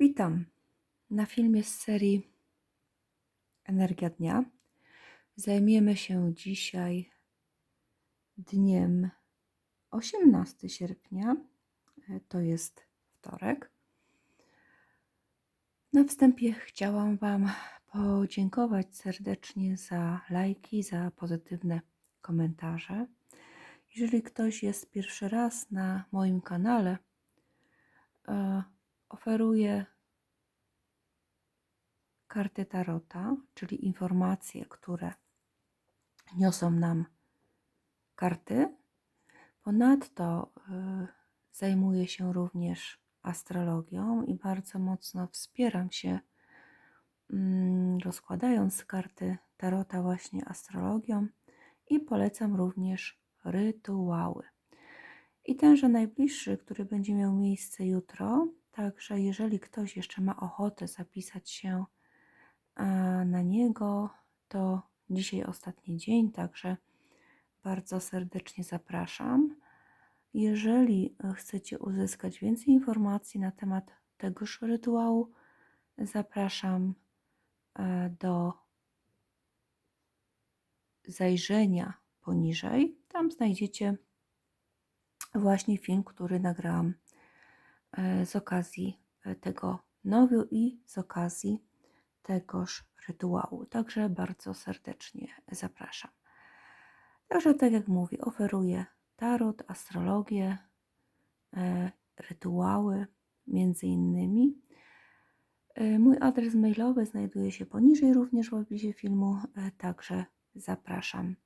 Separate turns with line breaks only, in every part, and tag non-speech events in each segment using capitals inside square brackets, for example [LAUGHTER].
Witam na filmie z serii Energia Dnia. Zajmiemy się dzisiaj dniem 18 sierpnia, e, to jest wtorek. Na wstępie chciałam Wam podziękować serdecznie za lajki, za pozytywne komentarze. Jeżeli ktoś jest pierwszy raz na moim kanale, e, oferuję karty Tarota, czyli informacje, które niosą nam karty. Ponadto y, zajmuję się również astrologią i bardzo mocno wspieram się, mm, rozkładając karty Tarota właśnie astrologią i polecam również rytuały. I tenże najbliższy, który będzie miał miejsce jutro, także jeżeli ktoś jeszcze ma ochotę zapisać się a na niego, to dzisiaj ostatni dzień, także bardzo serdecznie zapraszam. Jeżeli chcecie uzyskać więcej informacji na temat tegoż rytuału, zapraszam e, do zajrzenia poniżej. Tam znajdziecie właśnie film, który nagrałam e, z okazji e, tego nowiu i z okazji tegoż rytuału. Także bardzo serdecznie zapraszam. Także tak jak mówię, oferuję tarot, astrologię, e, rytuały między innymi. E, mój adres mailowy znajduje się poniżej również w opisie filmu, e, także zapraszam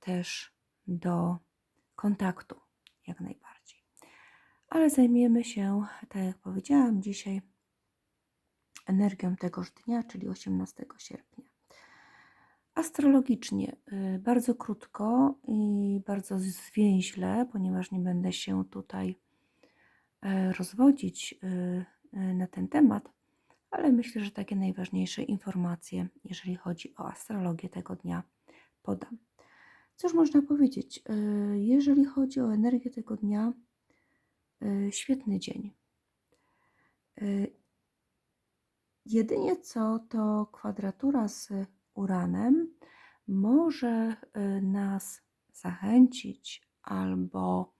też do kontaktu jak najbardziej. Ale zajmiemy się, tak jak powiedziałam, dzisiaj energią tegoż dnia, czyli 18 sierpnia. Astrologicznie y, bardzo krótko i bardzo zwięźle, ponieważ nie będę się tutaj e, rozwodzić y, y, na ten temat, ale myślę, że takie najważniejsze informacje, jeżeli chodzi o astrologię tego dnia, podam. Cóż można powiedzieć? Jeżeli chodzi o energię tego dnia, świetny dzień. Jedynie co to kwadratura z Uranem może y, nas zachęcić albo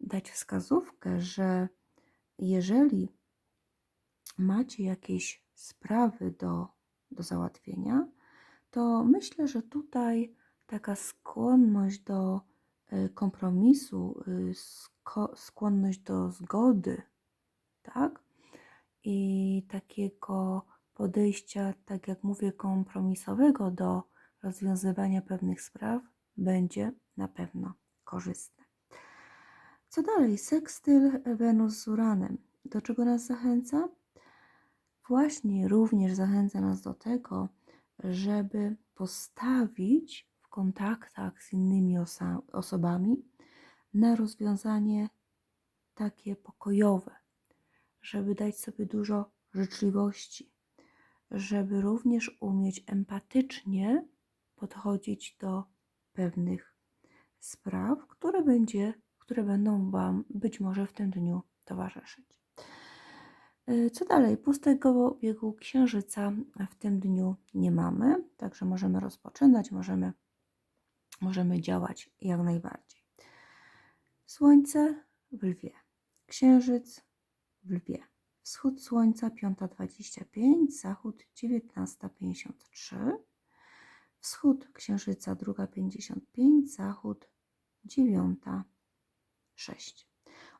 dać wskazówkę, że jeżeli macie jakieś sprawy do, do załatwienia, to myślę, że tutaj taka skłonność do y, kompromisu, y, skłonność do zgody, tak? i takiego podejścia, tak jak mówię, kompromisowego do rozwiązywania pewnych spraw będzie na pewno korzystne. Co dalej? Sekstyl Wenus z Uranem. Do czego nas zachęca? Właśnie również zachęca nas do tego, żeby postawić w kontaktach z innymi oso osobami na rozwiązanie takie pokojowe, żeby dać sobie dużo życzliwości, żeby również umieć empatycznie podchodzić do pewnych spraw, które, będzie, które będą Wam być może w tym dniu towarzyszyć. Y, co dalej? Pustego biegu księżyca w tym dniu nie mamy, także możemy rozpoczynać, możemy, możemy działać jak najbardziej. Słońce w lwie, księżyc w lwie. Wschód słońca 5.25, zachód 19.53, wschód księżyca 2.55, zachód 9.06.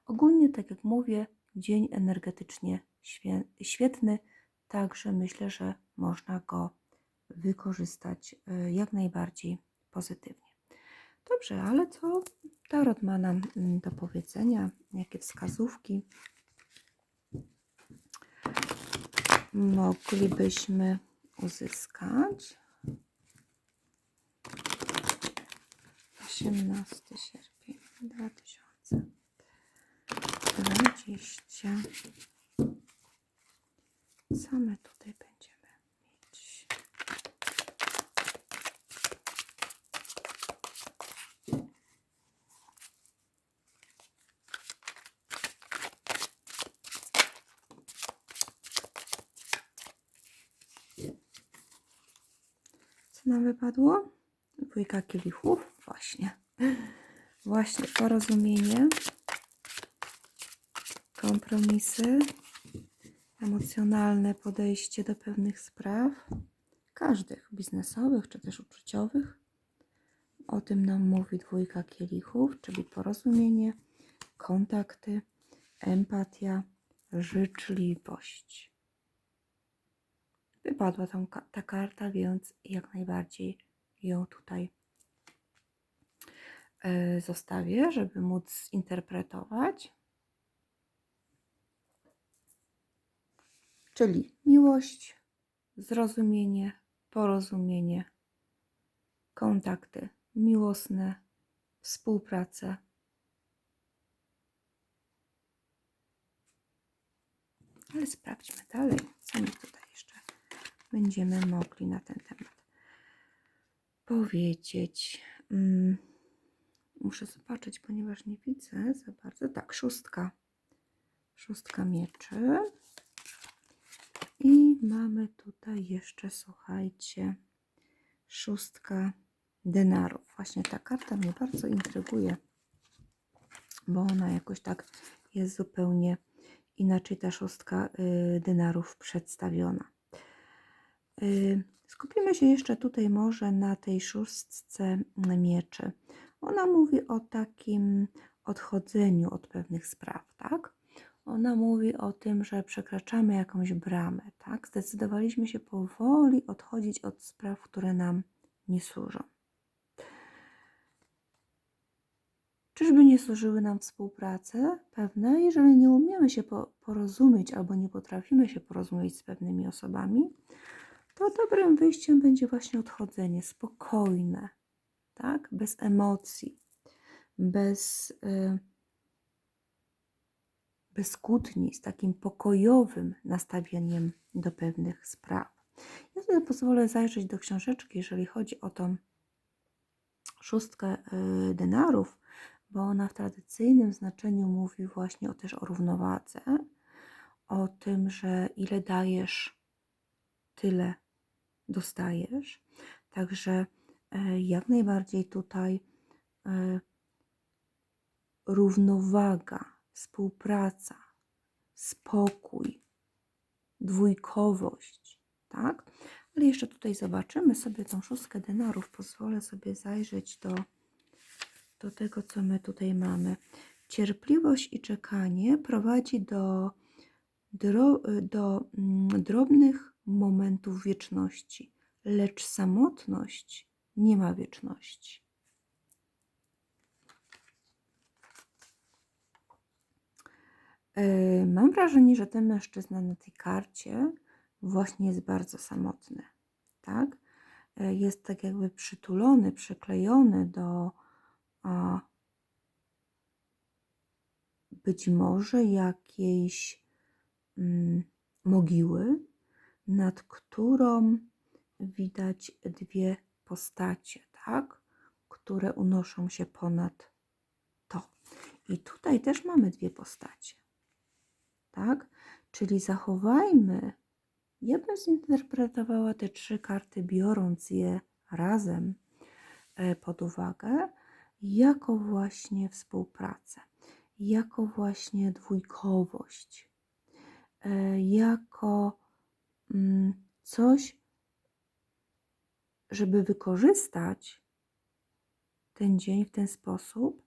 Ogólnie, tak jak mówię, dzień energetycznie świetny, także myślę, że można go wykorzystać y, jak najbardziej pozytywnie. Dobrze, ale co Tarot ma nam mm, do powiedzenia? Jakie wskazówki? moglibyśmy uzyskać 18 sierpień 2020 co my tutaj będziemy mieć Co nam wypadło? Dwójka kielichów. Właśnie. Właśnie porozumienie, kompromisy, emocjonalne podejście do pewnych spraw, każdych biznesowych czy też uczuciowych. O tym nam mówi dwójka kielichów, czyli porozumienie, kontakty, empatia, życzliwość. Wypadła tam ta karta, więc jak najbardziej ją tutaj e, zostawię, żeby móc zinterpretować. Czyli miłość, zrozumienie, porozumienie, kontakty miłosne, współpracę. Ale sprawdźmy dalej, co my tutaj będziemy mogli na ten temat powiedzieć. Mm, Muszę zobaczyć, ponieważ nie widzę za bardzo. Tak, szóstka. Szóstka mieczy. I mamy tutaj jeszcze, słuchajcie, szóstka denarów. Właśnie ta karta mnie bardzo intryguje, bo ona jakoś tak jest zupełnie inaczej ta szóstka y, denarów przedstawiona. Y, Skupimy się jeszcze tutaj może na tej szóstce mieczy. Ona mówi o takim odchodzeniu od pewnych spraw, tak? Ona mówi o tym, że przekraczamy jakąś bramę, tak? Zdecydowaliśmy się powoli odchodzić od spraw, które nam nie służą. Czyżby nie służyły nam współprace pewne, jeżeli nie umiemy się po- porozumieć albo nie potrafimy się porozumieć z pewnymi osobami, to dobrym wyjściem będzie właśnie odchodzenie spokojne, tak? Bez emocji, bez, y, bez kłótni, z takim pokojowym nastawieniem do pewnych spraw. Ja sobie pozwolę zajrzeć do książeczki, jeżeli chodzi o tą szóstkę y, denarów, bo ona w tradycyjnym znaczeniu mówi właśnie o, też o równowadze, o tym, że ile dajesz, tyle dostajesz. Także e, jak najbardziej tutaj e, równowaga, współpraca, spokój, dwójkowość, tak? Ale jeszcze tutaj zobaczymy sobie tą szóstkę denarów. Pozwolę sobie zajrzeć do, do tego, co my tutaj mamy. Cierpliwość i czekanie prowadzi do, do mm, drobnych momentów wieczności, lecz samotność nie ma wieczności. Yy, Mam wrażenie, że ten mężczyzna na tej karcie właśnie jest bardzo samotny, tak? Yy, Jest tak jakby przytulony, przyklejony do a, być może jakiejś mm, mogiły, nad którą widać dwie postacie, tak? Które unoszą się ponad to. I tutaj też mamy dwie postacie, tak? Czyli zachowajmy, ja bym zinterpretowała te trzy karty, biorąc je razem e, pod uwagę, jako właśnie współpracę, jako właśnie dwójkowość, e, jako coś, żeby wykorzystać ten dzień w ten sposób,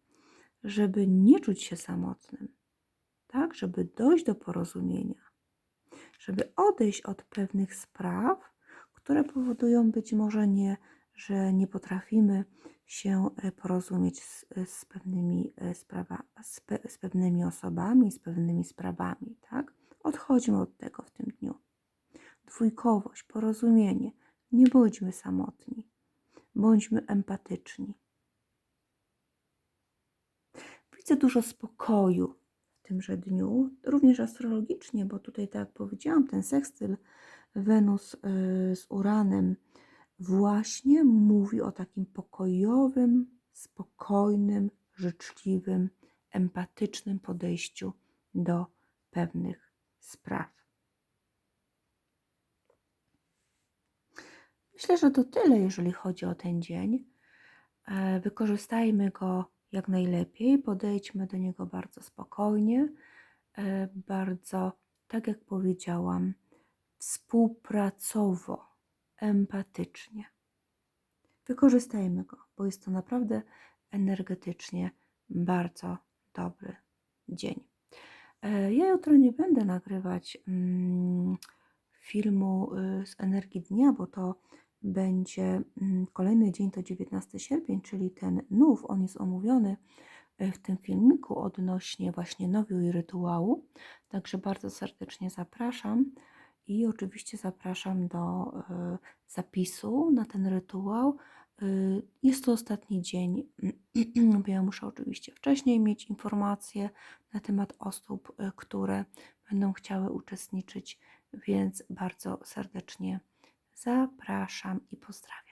żeby nie czuć się samotnym, tak? Żeby dojść do porozumienia, żeby odejść od pewnych spraw, które powodują być może nie, że nie potrafimy się e, porozumieć z, z pewnymi e, sprawa, z, pe, z pewnymi osobami, z pewnymi sprawami, tak? Odchodźmy od tego w tym dniu. Dwójkowość, porozumienie. Nie bądźmy samotni. Bądźmy empatyczni. Widzę dużo spokoju w tymże dniu, również astrologicznie, bo tutaj, tak jak powiedziałam, ten sekstyl Wenus y, z Uranem właśnie mówi o takim pokojowym, spokojnym, życzliwym, empatycznym podejściu do pewnych spraw. Myślę, że to tyle, jeżeli chodzi o ten dzień. E, Wykorzystajmy go jak najlepiej, podejdźmy do niego bardzo spokojnie, e, bardzo, tak jak powiedziałam, współpracowo, empatycznie. Wykorzystajmy go, bo jest to naprawdę energetycznie bardzo dobry dzień. E, Ja jutro nie będę nagrywać mm, filmu y, z energii dnia, bo to będzie mm, kolejny dzień, to 19 sierpień, czyli ten nów, on jest omówiony y, w tym filmiku odnośnie właśnie nowiu i rytuału. Także bardzo serdecznie zapraszam i oczywiście zapraszam do y, zapisu na ten rytuał. Y, Jest to ostatni dzień, [CLEARS THROAT] bo ja muszę oczywiście wcześniej mieć informacje na temat osób, które będą chciały uczestniczyć, więc bardzo serdecznie zapraszam i pozdrawiam.